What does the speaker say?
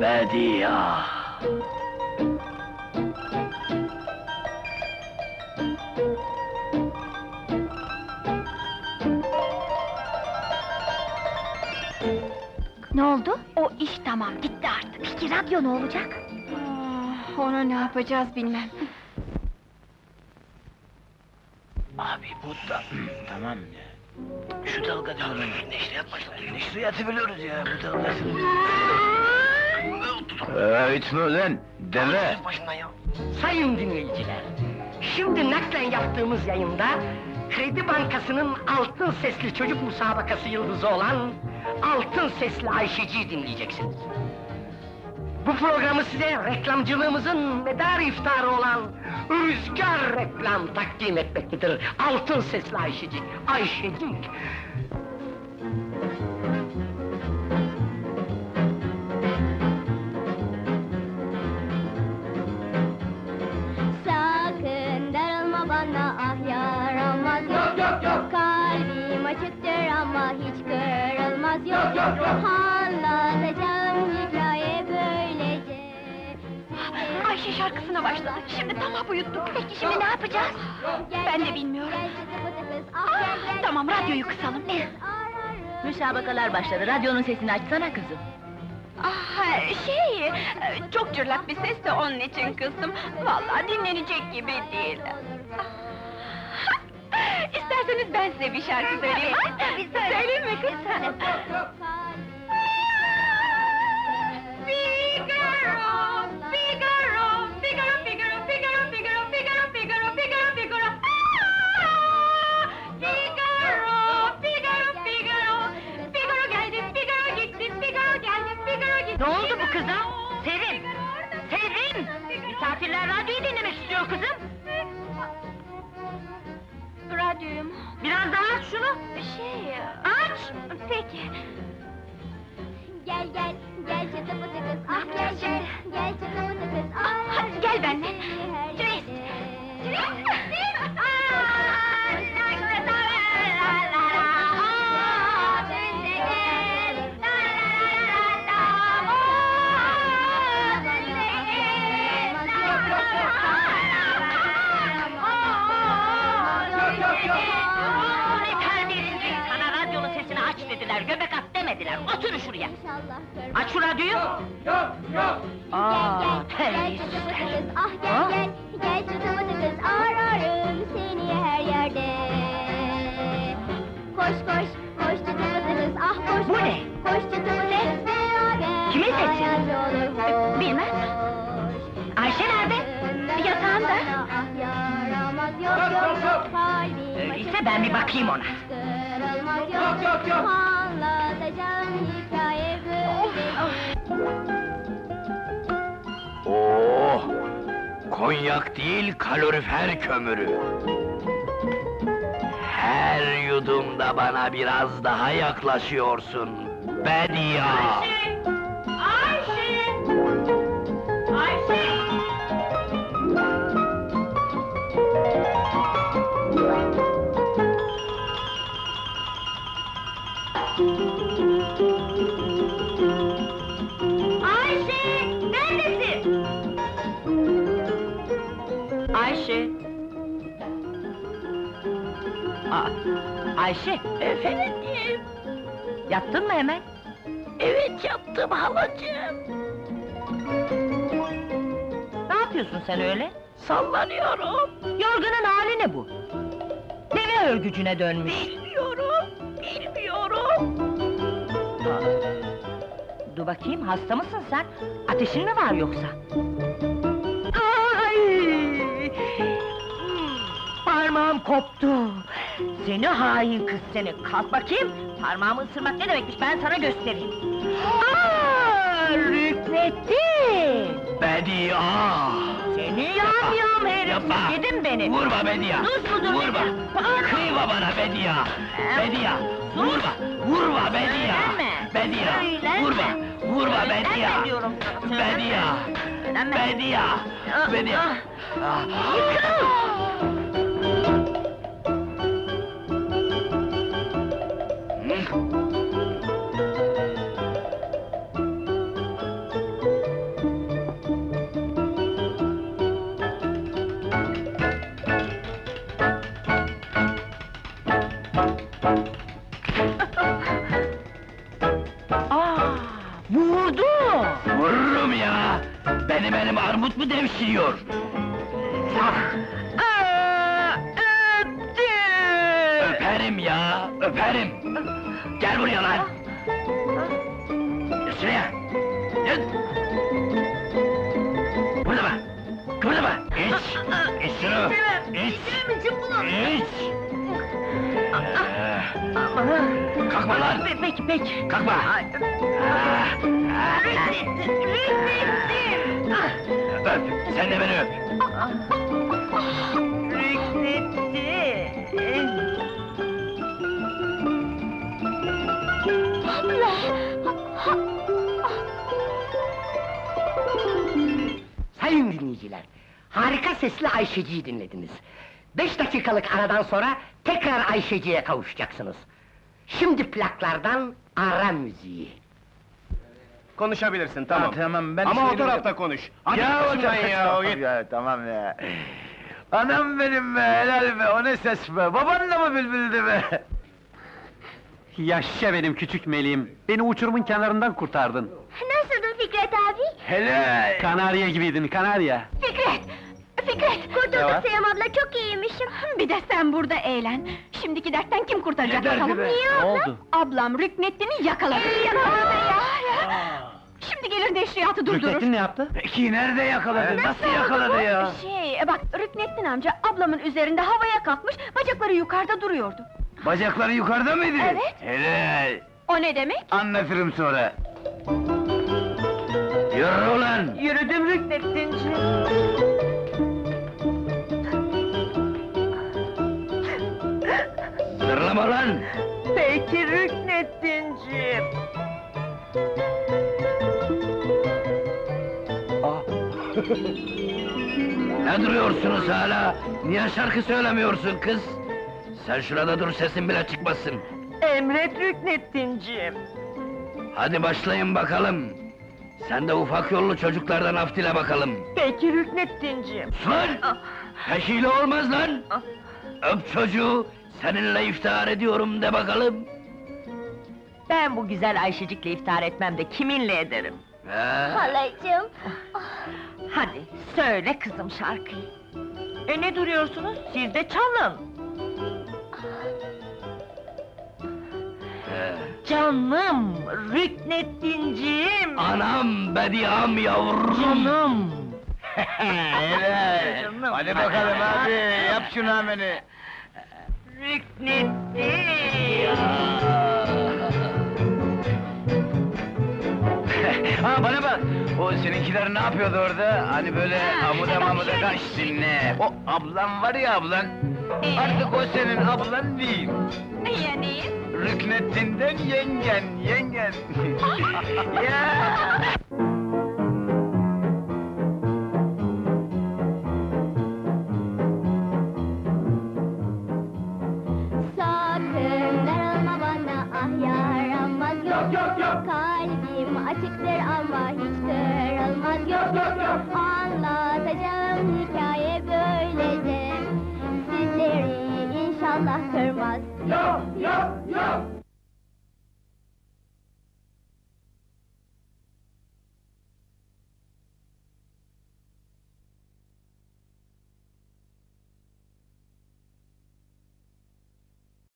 Bedia. Ne oldu? O iş tamam, bitti artık. Peki radyo ne olacak? Ah, Onu ne yapacağız bilmem. Abi bu da... tamam ya. Şu dalga diyorum. Neşri yapmadık. Neşri atabiliyoruz ya bu dalga. Evet mi lan? Deve. başından ya. Sayın dinleyiciler, şimdi naklen yaptığımız yayında Kredi Bankası'nın altın sesli çocuk musabakası yıldızı olan Altın Sesli Ayşeci'yi dinleyeceksiniz. Bu programı size reklamcılığımızın medar iftarı olan Rüzgar Reklam takdim etmektedir. Altın Sesli Ayşeci, Ayşecik. Sakın darılma bana ah yaramaz yok yok yok Kalbim açıktır ama hiç kırılmaz yok yok yok Anlatacağım Ayşe şarkısına başladı. Şimdi tam hap uyuttuk. Peki şimdi ne yapacağız? Ben de bilmiyorum. Ah Ah, tamam, radyoyu kısalım. Müsabakalar başladı. Radyonun sesini açsana kızım. Ah, şey, e, çok cırlak bir ses de onun için kızdım. Vallahi dinlenecek gibi değil. İsterseniz ben size bir şarkı söyleyeyim. ha? Söyleyeyim mi kız? Ne oldu bu kıza? Figaro, Sevim! Misafirler radyoyu dinlemek istiyor kızım. Radyoyu mu? Biraz daha aç şunu. Şey... Aç! Peki. Gel gel gel pıtı kız ah gel gel gel kız Ah, hadi gel benimle. Şuraya. İnşallah görmez. Aç şu radyoyu. Gel Aa, gel gel pıtı terbiyesizler. kız ah gel Ha? gel gel pıtı kız ararım seni her yerde. Koş koş koş pıtı kız ah koş Bu koş, ne? Koş pıtı kız beraber. Kimin sesi? Bilmem. Ayşe nerede? Yatağında. Ah yaramaz yok yok yok Öyleyse ben bir bakayım ona. Kırılmaz yok yok yok Anlatacağım hikaye böyle Oh! Konyak değil, kalorifer kömürü. Her yudumda bana biraz daha yaklaşıyorsun. Bedia! Ayşe! Neredesin? Ayşe! Aa, Ayşe! Efendim? Yattın mı hemen? Evet yattım halacığım. Ne yapıyorsun sen öyle? Sallanıyorum. Yorganın hali ne bu? Deve örgücüne dönmüş. Dur bakayım, hasta mısın sen? Ateşin mi var yoksa? Ay! Hmm, Parmağım koptu. Seni hain kız seni. Kalk bakayım. Parmağımı ısırmak ne demekmiş ben sana göstereyim. Aa, Rüknettin! Bedia! Seni yam yam herif! Yapma! Yedin beni! Vurma Bedia! Dur mudur Vurma! Bedia? Kıyma bana Bedia! Bedia! Sus! Vurma! Vurma Bedia! Söylenme! Bedia! Söylenme! Vurma! vurma Bediye! Bediye! Bediye! Bediye! Yıkıl! Armut mu devşiriyor? Aa, öptü! Öperim ya, öperim. Gel buraya lan. Gel şuraya. Gel. Kıpırdama. Kıpırdama. İç. İç şunu. İç. İç. Kalkma lan. Pe- Peki, peki. Kalkma. Ah, Öp. Sen de beni öp. Rüknettin! Sayın dinleyiciler, harika sesli Ayşeci'yi dinlediniz. Beş dakikalık aradan sonra tekrar Ayşeci'ye kavuşacaksınız. Şimdi plaklardan ara müziği. Konuşabilirsin tamam. Ha, tamam, ben Ama o şeyleri- tarafta konuş. Hadi ya şuradan ya, tamam git. ya, tamam ya. Anam benim be, helal be, o ne ses be, baban da mı bülbüldü be? Yaşa benim küçük meleğim. Beni uçurumun kenarından kurtardın. Nasıldın Fikret abi? Helal! Kanarya gibiydin, kanarya. Fikret! Fikret! Ne Kurtulduk var? Sevim abla, çok iyiymişim. Bir de sen burada eğlen. Şimdiki dertten kim kurtaracak Ne derdi bakalım? be? Niye Ne abla? oldu? Ablam Rüknettin'i yakaladı. yakaladı ya! Şimdi gelir neşriyatı durdurur. Rüknettin ne yaptı? Peki nerede yakaladı, nasıl yakaladı ya? Şey, e bak Rüknettin amca ablamın üzerinde havaya kalkmış, bacakları yukarıda duruyordu. Bacakları yukarıda mıydı? Evet. Helal! O ne demek? Anlatırım sonra. Yürü ulan! Yürüdüm Rüknettinci. Lan! Peki Rüknettinciğim. Ne duruyorsunuz hala? Niye şarkı söylemiyorsun kız? Sen şurada dur sesin bile çıkmasın. Emret Rüknettinciğim. Hadi başlayın bakalım. Sen de ufak yollu çocuklardan af dile bakalım. Peki Rüknettinciğim. Lan! Ah. Peşiyle olmaz lan! Ah. Öp çocuğu, seninle iftihar ediyorum de bakalım. Ben bu güzel Ayşecik'le iftar etmem de kiminle ederim? He? Halacığım. Hadi söyle kızım şarkıyı. E ne duruyorsunuz? Siz de çalın. Canım Rüknettinciğim. Anam, bediam yavrum! Canım. Canım. Hadi bakalım abi, yap şunu ameni. Rüknettin. ha bana bak, o seninkiler ne yapıyordu orada? Hani böyle amuda mamuda kaç dinle. O ablan var ya ablan, artık o senin ablan değil. Yani? Rüknettin'den yengen, yengen. ya! Anlatacağım hikaye böylece. Sizleri inşallah kırmaz. Yok yok yok